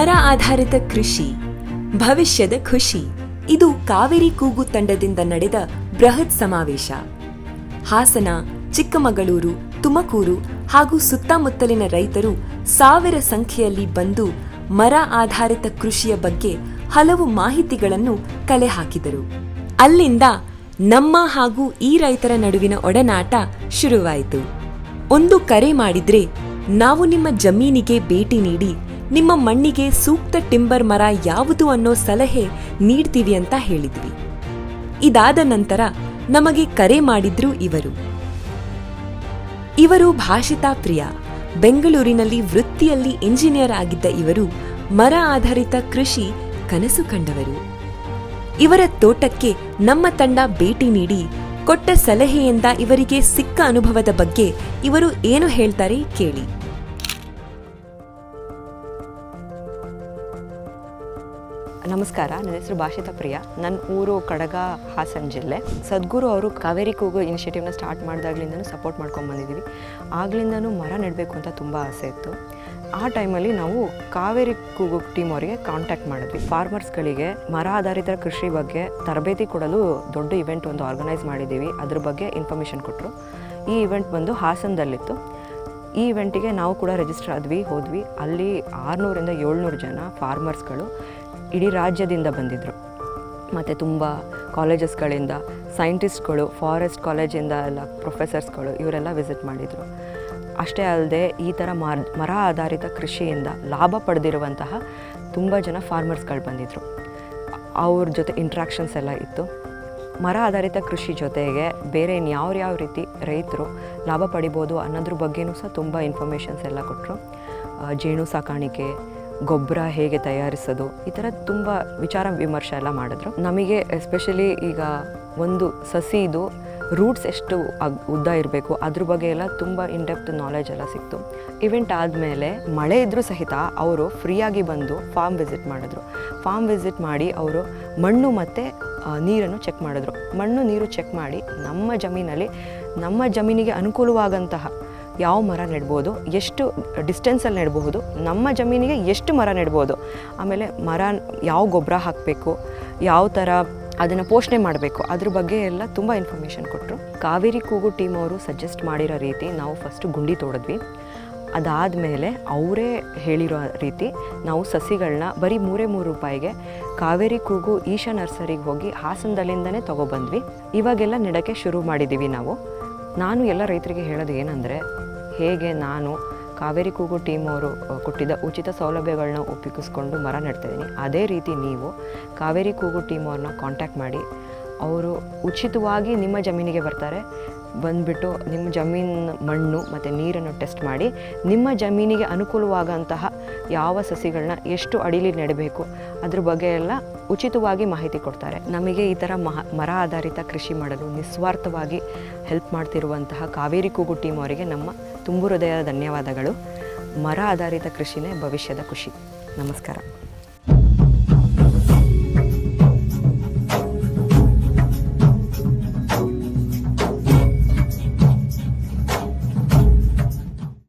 ಆಧಾರಿತ ಕೃಷಿ, ಭವಿಷ್ಯದ ಖುಷಿ. ಇದು ಕಾವೇರಿ ಕೂಗು ತಂಡದಿಂದ ನಡೆದ ಬೃಹತ್ ಸಮಾವೇಶ. ಹಾಸನ, ಚಿಕ್ಕಮಗಳೂರು, ತುಮಕೂರು ಹಾಗೂ ಸುತ್ತಮುತ್ತಲಿನ ರೈತರು ಸಾವಿರ ಸಂಖ್ಯೆಯಲ್ಲಿ ಬಂದು ಮರ ಆಧಾರಿತ ಕೃಷಿಯ ಬಗ್ಗೆ ಹಲವು ಮಾಹಿತಿಗಳನ್ನು ಕಲೆ ಹಾಕಿದರು. ಅಲ್ಲಿಂದ ನಮ್ಮ ಹಾಗೂ ಈ ರೈತರ ನಡುವಿನ ಒಡನಾಟ ಶುರುವಾಯಿತು. ಒಂದು ಕರೆ ಮಾಡಿದ್ರೆ ನಾವು ನಿಮ್ಮ ಜಮೀನಿಗೆ ಭೇಟಿ ನೀಡಿ ನಿಮ್ಮ ಮಣ್ಣಿಗೆ ಸೂಕ್ತ ಟಿಂಬರ್ ಮರ ಯಾವುದು ಅನ್ನೋ ಸಲಹೆ ನೀಡ್ತೀವಿ ಅಂತ ಹೇಳಿದ್ವಿ. ಇದಾದ ನಂತರ ನಮಗೆ ಕರೆ ಮಾಡಿದ್ರು ಇವರು. ಇವರು ಭಾಷಿತಾ ಪ್ರಿಯ. ಬೆಂಗಳೂರಿನಲ್ಲಿ ವೃತ್ತಿಯಲ್ಲಿ ಇಂಜಿನಿಯರ್ ಆಗಿದ್ದ ಇವರು ಮರ ಆಧಾರಿತ ಕೃಷಿ ಕನಸು ಕಂಡವರು. ಇವರ ತೋಟಕ್ಕೆ ನಮ್ಮ ತಂಡ ಭೇಟಿ ನೀಡಿ ಕೊಟ್ಟ ಸಲಹೆಯಿಂದ ಇವರಿಗೆ ಸಿಕ್ಕ ಅನುಭವದ ಬಗ್ಗೆ ಇವರು ಏನು ಹೇಳ್ತಾರೆ ಕೇಳಿ. ನಮಸ್ಕಾರ, ನನ್ನ ಹೆಸರು ಭಾಷಿತಾ ಪ್ರಿಯ. ನನ್ನ ಊರು ಕಡಗ, ಹಾಸನ ಜಿಲ್ಲೆ. ಸದ್ಗುರು ಅವರು ಕಾವೇರಿ ಕೂಗು ಇನಿಷಿಯೇಟಿವ್ನ ಸ್ಟಾರ್ಟ್ ಮಾಡಿದಾಗ್ಲಿಂದನೂ ಸಪೋರ್ಟ್ ಮಾಡ್ಕೊಂಡು ಬಂದಿದ್ದೀವಿ ಆಗ್ಲಿಂದನೂ ಮರ ನೆಡಬೇಕು ಅಂತ ತುಂಬ ಆಸೆ ಇತ್ತು. ಆ ಟೈಮಲ್ಲಿ ನಾವು ಕಾವೇರಿ ಕೂಗು ಟೀಮ್ ಅವರಿಗೆ ಕಾಂಟ್ಯಾಕ್ಟ್ ಮಾಡಿದ್ವಿ. ಫಾರ್ಮರ್ಸ್ಗಳಿಗೆ ಮರ ಆಧಾರಿತ ಕೃಷಿ ಬಗ್ಗೆ ತರಬೇತಿ ಕೊಡಲು ದೊಡ್ಡ ಇವೆಂಟ್ ಒಂದು ಆರ್ಗನೈಸ್ ಮಾಡಿದ್ದೀವಿ ಅದ್ರ ಬಗ್ಗೆ ಇನ್ಫಾರ್ಮೇಷನ್ ಕೊಟ್ಟರು ಈ ಇವೆಂಟ್ ಬಂದು ಹಾಸನದಲ್ಲಿತ್ತು. ಈ ಇವೆಂಟಿಗೆ ನಾವು ಕೂಡ ರಿಜಿಸ್ಟರ್ ಆದ್ವಿ, ಹೋದ್ವಿ. ಅಲ್ಲಿ ಆರುನೂರಿಂದ ಏಳ್ನೂರು ಜನ ಫಾರ್ಮರ್ಸ್ಗಳು ಇಡೀ ರಾಜ್ಯದಿಂದ ಬಂದಿದ್ದರು ಮತ್ತು ತುಂಬ ಕಾಲೇಜಸ್ಗಳಿಂದ ಸೈಂಟಿಸ್ಟ್ಗಳು ಫಾರೆಸ್ಟ್ ಕಾಲೇಜಿಂದ ಎಲ್ಲ ಪ್ರೊಫೆಸರ್ಸ್ಗಳು ಇವರೆಲ್ಲ ವಿಸಿಟ್ ಮಾಡಿದರು. ಅಷ್ಟೇ ಅಲ್ಲದೆ ಈ ಥರ ಮರ ಮರ ಆಧಾರಿತ ಕೃಷಿಯಿಂದ ಲಾಭ ಪಡೆದಿರುವಂತಹ ತುಂಬ ಜನ ಫಾರ್ಮರ್ಸ್ಗಳು ಬಂದಿದ್ದರು ಅವ್ರ ಜೊತೆ ಇಂಟ್ರಾಕ್ಷನ್ಸ್ ಎಲ್ಲ ಇತ್ತು. ಮರ ಆಧಾರಿತ ಕೃಷಿ ಜೊತೆಗೆ ಬೇರೆ ಇನ್ಯಾವ ಯಾವ ರೀತಿ ರೈತರು ಲಾಭ ಪಡಿಬೋದು ಅನ್ನೋದ್ರ ಬಗ್ಗೆನೂ ಸಹ ತುಂಬ ಇನ್ಫಾರ್ಮೇಷನ್ಸ್ ಎಲ್ಲ ಕೊಟ್ಟರು ಜೇನು ಸಾಕಾಣಿಕೆ, ಗೊಬ್ಬರ ಹೇಗೆ ತಯಾರಿಸೋದು, ಈ ಥರ ತುಂಬ ವಿಚಾರ ವಿಮರ್ಶೆ ಎಲ್ಲ ಮಾಡಿದ್ರು. ನಮಗೆ ಎಸ್ಪೆಷಲಿ ಈಗ ಒಂದು ಸಸಿದು ರೂಟ್ಸ್ ಎಷ್ಟು ಅಗ್, ಉದ್ದ ಇರಬೇಕು, ಅದ್ರ ಬಗ್ಗೆ ಎಲ್ಲ ತುಂಬ ಇನ್ಡೆಪ್ತ್ ನಾಲೆಜ್ ಎಲ್ಲ ಸಿಕ್ತು. ಇವೆಂಟ್ ಆದಮೇಲೆ ಮಳೆ ಇದ್ದರೂ ಸಹಿತ ಅವರು ಫ್ರೀಯಾಗಿ ಬಂದು ಫಾರ್ಮ್ ವಿಸಿಟ್ ಮಾಡಿದ್ರು. ಫಾರ್ಮ್ ವಿಸಿಟ್ ಮಾಡಿ ಅವರು ಮಣ್ಣು ಮತ್ತು ನೀರನ್ನು ಚೆಕ್ ಮಾಡಿದ್ರು. ಮಣ್ಣು ನೀರು ಚೆಕ್ ಮಾಡಿ ನಮ್ಮ ಜಮೀನಲ್ಲಿ, ನಮ್ಮ ಜಮೀನಿಗೆ ಅನುಕೂಲವಾಗಂತಹ ಯಾವ ಮರ ನೆಡ್ಬೋದು, ಎಷ್ಟು ಡಿಸ್ಟೆನ್ಸಲ್ಲಿ ನೆಡಬಹುದು, ನಮ್ಮ ಜಮೀನಿಗೆ ಎಷ್ಟು ಮರ ನೆಡ್ಬೋದು, ಆಮೇಲೆ ಮರ ಯಾವ ಗೊಬ್ಬರ ಹಾಕಬೇಕು, ಯಾವ ಥರ ಅದನ್ನು ಪೋಷಣೆ ಮಾಡಬೇಕು, ಅದ್ರ ಬಗ್ಗೆ ಎಲ್ಲ ತುಂಬ ಇನ್ಫಾರ್ಮೇಷನ್ ಕೊಟ್ಟರು ಕಾವೇರಿ ಕೂಗು ಟೀಮ್ ಅವರು ಸಜೆಸ್ಟ್ ಮಾಡಿರೋ ರೀತಿ ನಾವು ಫಸ್ಟು ಗುಂಡಿ ತೋಡಿದ್ವಿ. ಅದಾದಮೇಲೆ ಅವರೇ ಹೇಳಿರೋ ರೀತಿ ನಾವು ಸಸಿಗಳನ್ನ ಬರೀ ಮೂರೇ ಮೂರು ರೂಪಾಯಿಗೆ ಕಾವೇರಿ ಕೂಗು ಈಶಾ ನರ್ಸರಿಗೆ ಹೋಗಿ ಹಾಸನದಲ್ಲಿಂದನೇ ತೊಗೊಬಂದ್ವಿ. ಇವಾಗೆಲ್ಲ ನೆಡೋಕ್ಕೆ ಶುರು ಮಾಡಿದ್ದೀವಿ ನಾವು. ನಾನು ಎಲ್ಲ ರೈತರಿಗೆ ಹೇಳೋದು ಏನಂದರೆ, ಹೇಗೆ ನಾನು ಕಾವೇರಿ ಕೂಗು ಟೀಮ್ ಅವರು ಕೊಟ್ಟಿದ್ದ ಉಚಿತ ಸೌಲಭ್ಯಗಳನ್ನ ಒಪ್ಪಿಕಿಸ್ಕೊಂಡು ಮರ ನೆಡ್ತಾಯಿದ್ದೀನಿ ಅದೇ ರೀತಿ ನೀವು ಕಾವೇರಿ ಕೂಗು ಟೀಮ್ ಅವ್ರನ್ನ ಕಾಂಟ್ಯಾಕ್ಟ್ ಮಾಡಿ ಅವರು ಉಚಿತವಾಗಿ ನಿಮ್ಮ ಜಮೀನಿಗೆ ಬರ್ತಾರೆ. ಬಂದುಬಿಟ್ಟು ನಿಮ್ಮ ಜಮೀನು ಮಣ್ಣು ಮತ್ತು ನೀರನ್ನು ಟೆಸ್ಟ್ ಮಾಡಿ, ನಿಮ್ಮ ಜಮೀನಿಗೆ ಅನುಕೂಲವಾಗಂತಹ ಯಾವ ಸಸಿಗಳನ್ನ ಎಷ್ಟು ಅಡಿಲಿ ನೆಡಬೇಕು, ಅದ್ರ ಬಗ್ಗೆ ಎಲ್ಲ ಉಚಿತವಾಗಿ ಮಾಹಿತಿ ಕೊಡ್ತಾರೆ. ನಮಗೆ ಈ ಥರ ಮಹ, ಮರ ಆಧಾರಿತ ಕೃಷಿ ಮಾಡಲು ನಿಸ್ವಾರ್ಥವಾಗಿ ಹೆಲ್ಪ್ ಮಾಡ್ತಿರುವಂತಹ ಕಾವೇರಿ ಕೂಗು ಟೀಮ್ ಅವರಿಗೆ ನಮ್ಮ ತುಂಬು ಹೃದಯದ ಧನ್ಯವಾದಗಳು. ಮರ ಆಧಾರಿತ ಕೃಷಿನೇ ಭವಿಷ್ಯದ ಖುಷಿ. ನಮಸ್ಕಾರ.